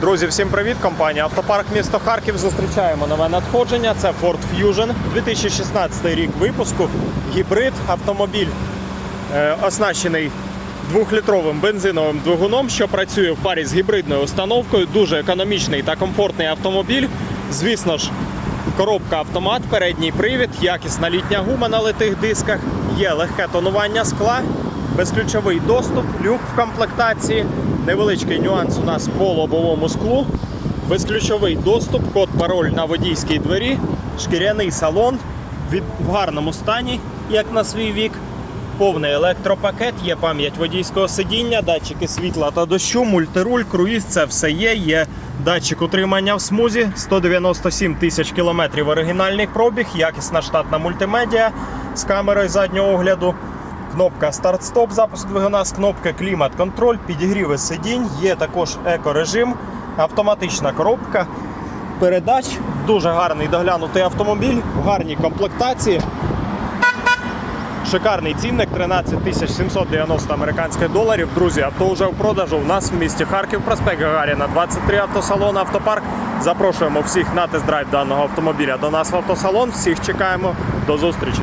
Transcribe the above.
Друзі, всім привіт! Компанія Автопарк місто Харків. Зустрічаємо нове надходження. Це Ford Fusion, 2016 рік випуску. Гібрид автомобіль е, оснащений двохлітровим бензиновим двигуном, що працює в парі з гібридною установкою. Дуже економічний та комфортний автомобіль. Звісно ж, коробка автомат, передній привід, якісна літня гума на литих дисках, є легке тонування скла, безключовий доступ, люк в комплектації. Невеличкий нюанс у нас по лобовому склу. Безключовий доступ, код пароль на водійській двері, шкіряний салон в гарному стані, як на свій вік. Повний електропакет, є пам'ять водійського сидіння, датчики світла та дощу, мультируль, круїз, це все є. Є датчик утримання в смузі, 197 тисяч кілометрів оригінальний пробіг, якісна штатна мультимедіа з камерою заднього огляду. Кнопка старт-стоп, запуск двигуна з кнопки клімат-контроль, підігріви сидінь, є також екорежим, автоматична коробка передач. Дуже гарний доглянутий автомобіль в гарній комплектації. Шикарний цінник 13 тисяч 790 американських доларів. Друзі, авто вже в продажу. У нас в місті Харків, проспект Гагаріна, 23 автосалон автопарк. Запрошуємо всіх на тест-драйв даного автомобіля до нас в автосалон. Всіх чекаємо. До зустрічі.